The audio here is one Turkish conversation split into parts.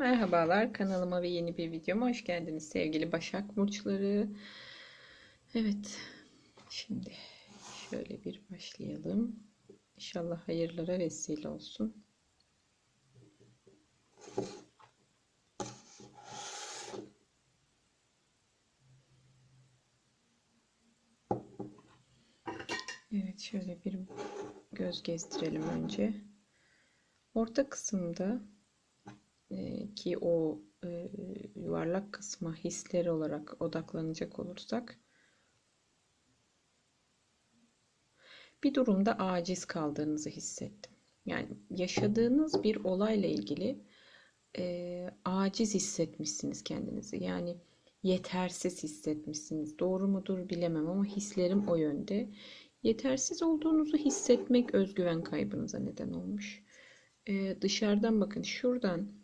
Merhabalar kanalıma ve yeni bir videoma hoş geldiniz sevgili Başak Burçları. Evet şimdi şöyle bir başlayalım. İnşallah hayırlara vesile olsun. Evet şöyle bir göz gezdirelim önce. Orta kısımda e, ki o e, yuvarlak kısma hisler olarak odaklanacak olursak bir durumda aciz kaldığınızı hissettim. Yani yaşadığınız bir olayla ilgili e, aciz hissetmişsiniz kendinizi. Yani yetersiz hissetmişsiniz. Doğru mudur bilemem ama hislerim o yönde. Yetersiz olduğunuzu hissetmek özgüven kaybınıza neden olmuş. Ee, dışarıdan bakın şuradan e,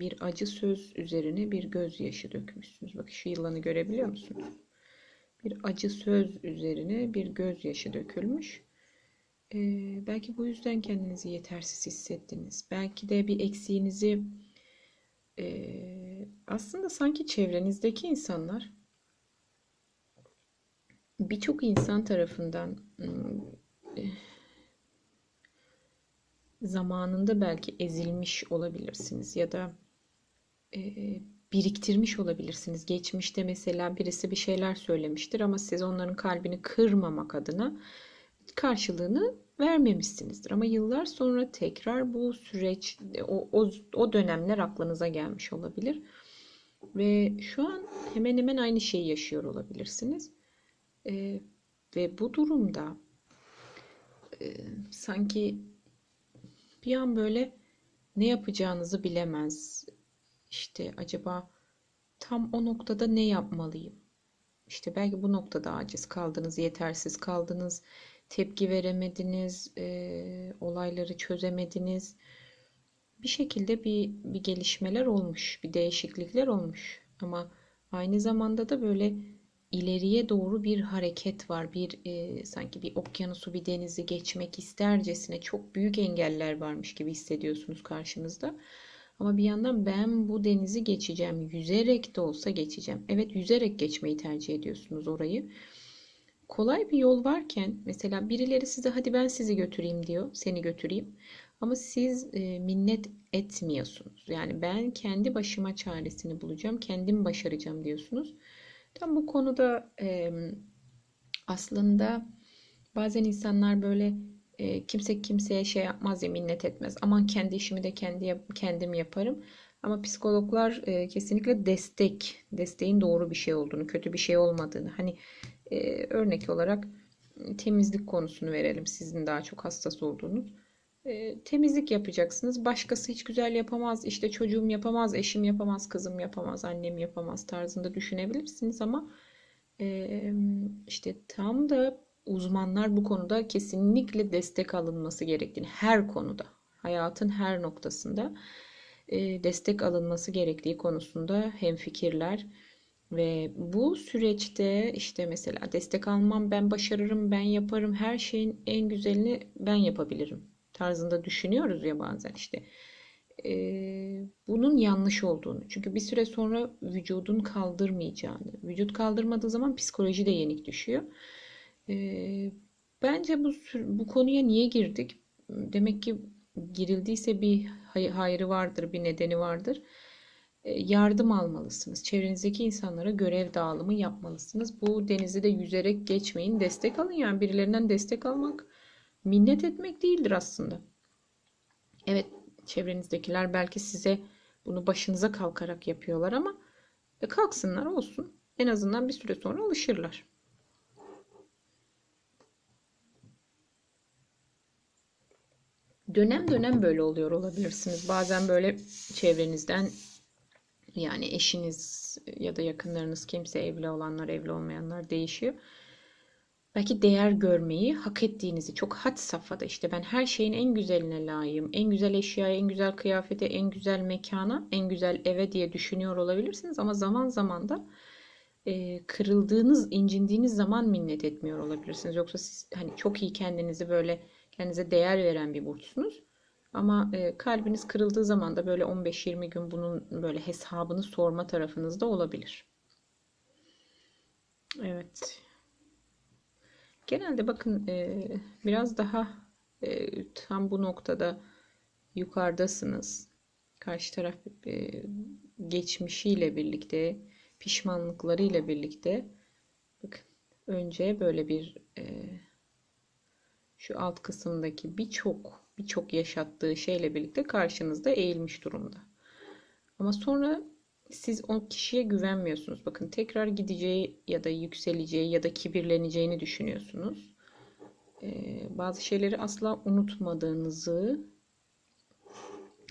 bir acı söz üzerine bir gözyaşı dökmüşsünüz. Bakın şu yılanı görebiliyor musunuz? Bir acı söz üzerine bir gözyaşı dökülmüş. Ee, belki bu yüzden kendinizi yetersiz hissettiniz. Belki de bir eksiğinizi e, aslında sanki çevrenizdeki insanlar birçok insan tarafından e, zamanında belki ezilmiş olabilirsiniz ya da e, biriktirmiş olabilirsiniz. Geçmişte mesela birisi bir şeyler söylemiştir ama siz onların kalbini kırmamak adına karşılığını vermemişsinizdir. Ama yıllar sonra tekrar bu süreç, o, o, o dönemler aklınıza gelmiş olabilir. Ve şu an hemen hemen aynı şeyi yaşıyor olabilirsiniz. E, ve bu durumda e, sanki bir an böyle ne yapacağınızı bilemez. İşte acaba tam o noktada ne yapmalıyım? İşte belki bu noktada aciz kaldınız, yetersiz kaldınız, tepki veremediniz, e, olayları çözemediniz. Bir şekilde bir, bir gelişmeler olmuş, bir değişiklikler olmuş. Ama aynı zamanda da böyle ileriye doğru bir hareket var. Bir e, sanki bir okyanusu, bir denizi geçmek istercesine çok büyük engeller varmış gibi hissediyorsunuz karşınızda. Ama bir yandan ben bu denizi geçeceğim. Yüzerek de olsa geçeceğim. Evet yüzerek geçmeyi tercih ediyorsunuz orayı. Kolay bir yol varken mesela birileri size hadi ben sizi götüreyim diyor. Seni götüreyim. Ama siz e, minnet etmiyorsunuz. Yani ben kendi başıma çaresini bulacağım. Kendim başaracağım diyorsunuz. Tam bu konuda e, aslında bazen insanlar böyle e, kimse kimseye şey yapmaz ya minnet etmez. Aman kendi işimi de kendi kendim yaparım. Ama psikologlar e, kesinlikle destek, desteğin doğru bir şey olduğunu, kötü bir şey olmadığını. Hani e, örnek olarak temizlik konusunu verelim. Sizin daha çok hassas olduğunuz. E, temizlik yapacaksınız. Başkası hiç güzel yapamaz. İşte çocuğum yapamaz, eşim yapamaz, kızım yapamaz, annem yapamaz tarzında düşünebilirsiniz ama e, işte tam da uzmanlar bu konuda kesinlikle destek alınması gerektiğini her konuda, hayatın her noktasında e, destek alınması gerektiği konusunda hemfikirler. Ve bu süreçte işte mesela destek almam, ben başarırım, ben yaparım, her şeyin en güzelini ben yapabilirim tarzında düşünüyoruz ya bazen işte. E, bunun yanlış olduğunu. Çünkü bir süre sonra vücudun kaldırmayacağını. Vücut kaldırmadığı zaman psikoloji de yenik düşüyor. Bence bu bu konuya niye girdik? Demek ki girildiyse bir hayrı vardır, bir nedeni vardır. Yardım almalısınız. Çevrenizdeki insanlara görev dağılımı yapmalısınız. Bu denizi de yüzerek geçmeyin. Destek alın yani birilerinden destek almak minnet etmek değildir aslında. Evet çevrenizdekiler belki size bunu başınıza kalkarak yapıyorlar ama e, kalksınlar olsun. En azından bir süre sonra alışırlar. Dönem dönem böyle oluyor olabilirsiniz. Bazen böyle çevrenizden yani eşiniz ya da yakınlarınız kimse evli olanlar evli olmayanlar değişiyor belki değer görmeyi hak ettiğinizi çok had safhada işte ben her şeyin en güzeline layığım. En güzel eşyaya, en güzel kıyafete, en güzel mekana, en güzel eve diye düşünüyor olabilirsiniz ama zaman zaman da e, kırıldığınız, incindiğiniz zaman minnet etmiyor olabilirsiniz. Yoksa siz hani çok iyi kendinizi böyle kendinize değer veren bir burçsunuz. Ama e, kalbiniz kırıldığı zaman da böyle 15-20 gün bunun böyle hesabını sorma tarafınızda olabilir. Evet. Genelde bakın e, biraz daha e, tam bu noktada yukarıdasınız. Karşı taraf e, geçmişiyle birlikte, pişmanlıklarıyla birlikte bakın önce böyle bir e, şu alt kısımdaki birçok birçok yaşattığı şeyle birlikte karşınızda eğilmiş durumda. Ama sonra siz o kişiye güvenmiyorsunuz. Bakın tekrar gideceği ya da yükseleceği ya da kibirleneceğini düşünüyorsunuz. Ee, bazı şeyleri asla unutmadığınızı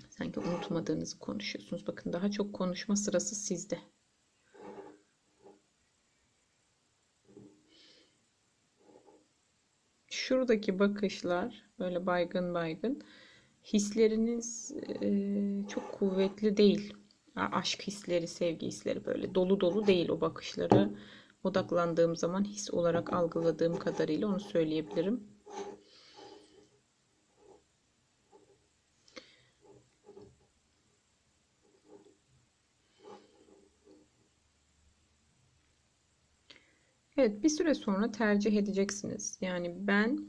sanki unutmadığınızı konuşuyorsunuz. Bakın daha çok konuşma sırası sizde. Şuradaki bakışlar böyle baygın baygın hisleriniz e, çok kuvvetli değil aşk hisleri, sevgi hisleri böyle dolu dolu değil o bakışları odaklandığım zaman his olarak algıladığım kadarıyla onu söyleyebilirim. Evet, bir süre sonra tercih edeceksiniz. Yani ben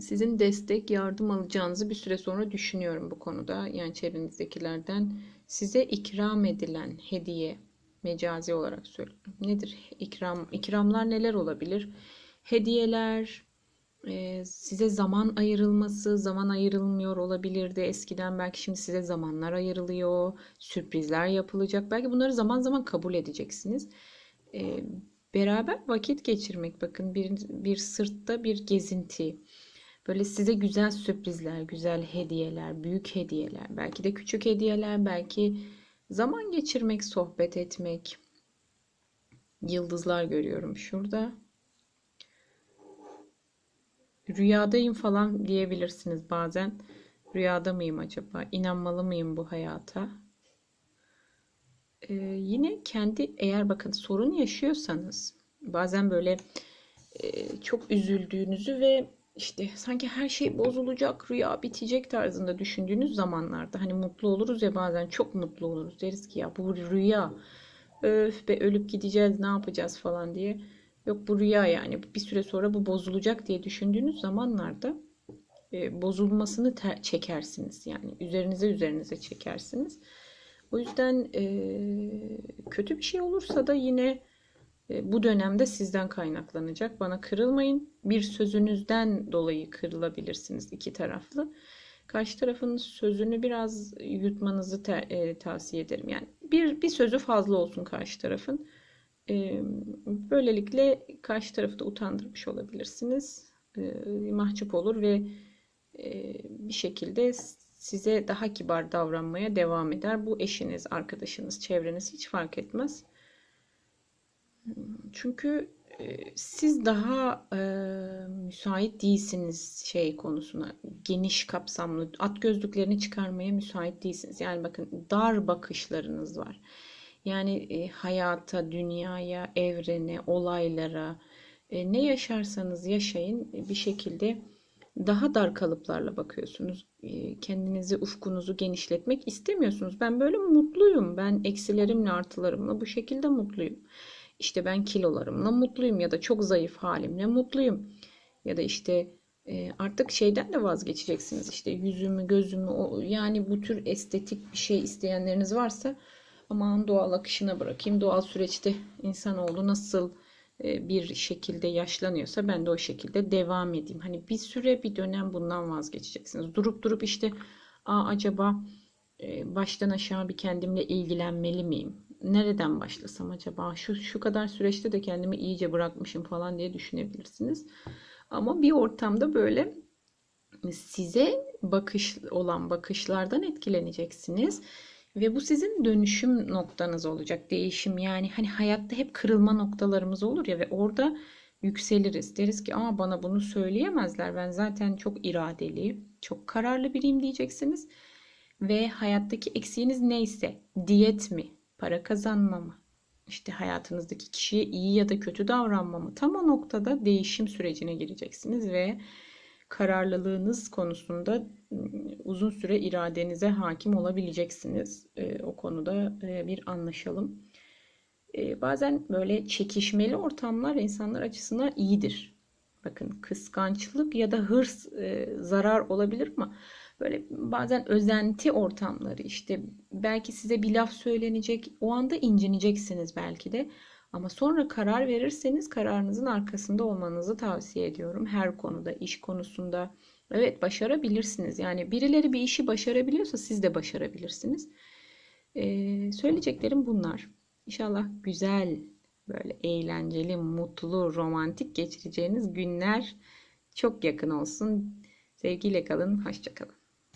sizin destek, yardım alacağınızı bir süre sonra düşünüyorum bu konuda. Yani çevrenizdekilerden size ikram edilen hediye mecazi olarak söylüyorum. Nedir ikram? İkramlar neler olabilir? Hediyeler, e, size zaman ayrılması, zaman ayrılmıyor olabilirdi. Eskiden belki şimdi size zamanlar ayrılıyor, sürprizler yapılacak. Belki bunları zaman zaman kabul edeceksiniz. Beraber vakit geçirmek bakın bir, bir sırtta bir gezinti Böyle size güzel sürprizler, güzel hediyeler, büyük hediyeler, belki de küçük hediyeler, belki zaman geçirmek, sohbet etmek. Yıldızlar görüyorum şurada. Rüyadayım falan diyebilirsiniz bazen. Rüyada mıyım acaba? İnanmalı mıyım bu hayata? Ee, yine kendi eğer bakın sorun yaşıyorsanız bazen böyle e, çok üzüldüğünüzü ve işte sanki her şey bozulacak, rüya bitecek tarzında düşündüğünüz zamanlarda hani mutlu oluruz ya bazen çok mutlu oluruz. Deriz ki ya bu rüya. Öf be ölüp gideceğiz ne yapacağız falan diye. Yok bu rüya yani bir süre sonra bu bozulacak diye düşündüğünüz zamanlarda e, bozulmasını çekersiniz. Yani üzerinize üzerinize çekersiniz. O yüzden e, kötü bir şey olursa da yine e, bu dönemde sizden kaynaklanacak. Bana kırılmayın. Bir sözünüzden dolayı kırılabilirsiniz iki taraflı. Karşı tarafın sözünü biraz yutmanızı te, e, tavsiye ederim. Yani bir bir sözü fazla olsun karşı tarafın. E, böylelikle karşı tarafı da utandırmış olabilirsiniz. E, mahcup olur ve e, bir şekilde size daha kibar davranmaya devam eder. Bu eşiniz, arkadaşınız, çevreniz hiç fark etmez. Çünkü e, siz daha e, müsait değilsiniz şey konusuna. Geniş kapsamlı at gözlüklerini çıkarmaya müsait değilsiniz. Yani bakın dar bakışlarınız var. Yani e, hayata, dünyaya, evrene, olaylara e, ne yaşarsanız yaşayın bir şekilde daha dar kalıplarla bakıyorsunuz. E, kendinizi, ufkunuzu genişletmek istemiyorsunuz. Ben böyle mutluyum. Ben eksilerimle, artılarımla bu şekilde mutluyum. İşte ben kilolarımla mutluyum ya da çok zayıf halimle mutluyum. Ya da işte e, artık şeyden de vazgeçeceksiniz. İşte yüzümü, gözümü o, yani bu tür estetik bir şey isteyenleriniz varsa aman doğal akışına bırakayım. Doğal süreçte insanoğlu nasıl e, bir şekilde yaşlanıyorsa ben de o şekilde devam edeyim. Hani bir süre bir dönem bundan vazgeçeceksiniz. Durup durup işte Aa, acaba e, baştan aşağı bir kendimle ilgilenmeli miyim? nereden başlasam acaba? Şu şu kadar süreçte de kendimi iyice bırakmışım falan diye düşünebilirsiniz. Ama bir ortamda böyle size bakış olan bakışlardan etkileneceksiniz ve bu sizin dönüşüm noktanız olacak. Değişim yani hani hayatta hep kırılma noktalarımız olur ya ve orada yükseliriz. Deriz ki ama bana bunu söyleyemezler. Ben zaten çok iradeli, çok kararlı biriyim diyeceksiniz. Ve hayattaki eksiğiniz neyse, diyet mi, para kazanma mı? İşte hayatınızdaki kişiye iyi ya da kötü davranma mı? Tam o noktada değişim sürecine gireceksiniz ve kararlılığınız konusunda ım, uzun süre iradenize hakim olabileceksiniz. E, o konuda e, bir anlaşalım. E, bazen böyle çekişmeli ortamlar insanlar açısından iyidir. Bakın kıskançlık ya da hırs e, zarar olabilir ama böyle bazen özenti ortamları işte belki size bir laf söylenecek o anda incineceksiniz belki de ama sonra karar verirseniz kararınızın arkasında olmanızı tavsiye ediyorum. Her konuda iş konusunda. Evet başarabilirsiniz. Yani birileri bir işi başarabiliyorsa siz de başarabilirsiniz. Ee, söyleyeceklerim bunlar. İnşallah güzel böyle eğlenceli mutlu romantik geçireceğiniz günler çok yakın olsun. Sevgiyle kalın hoşça kalın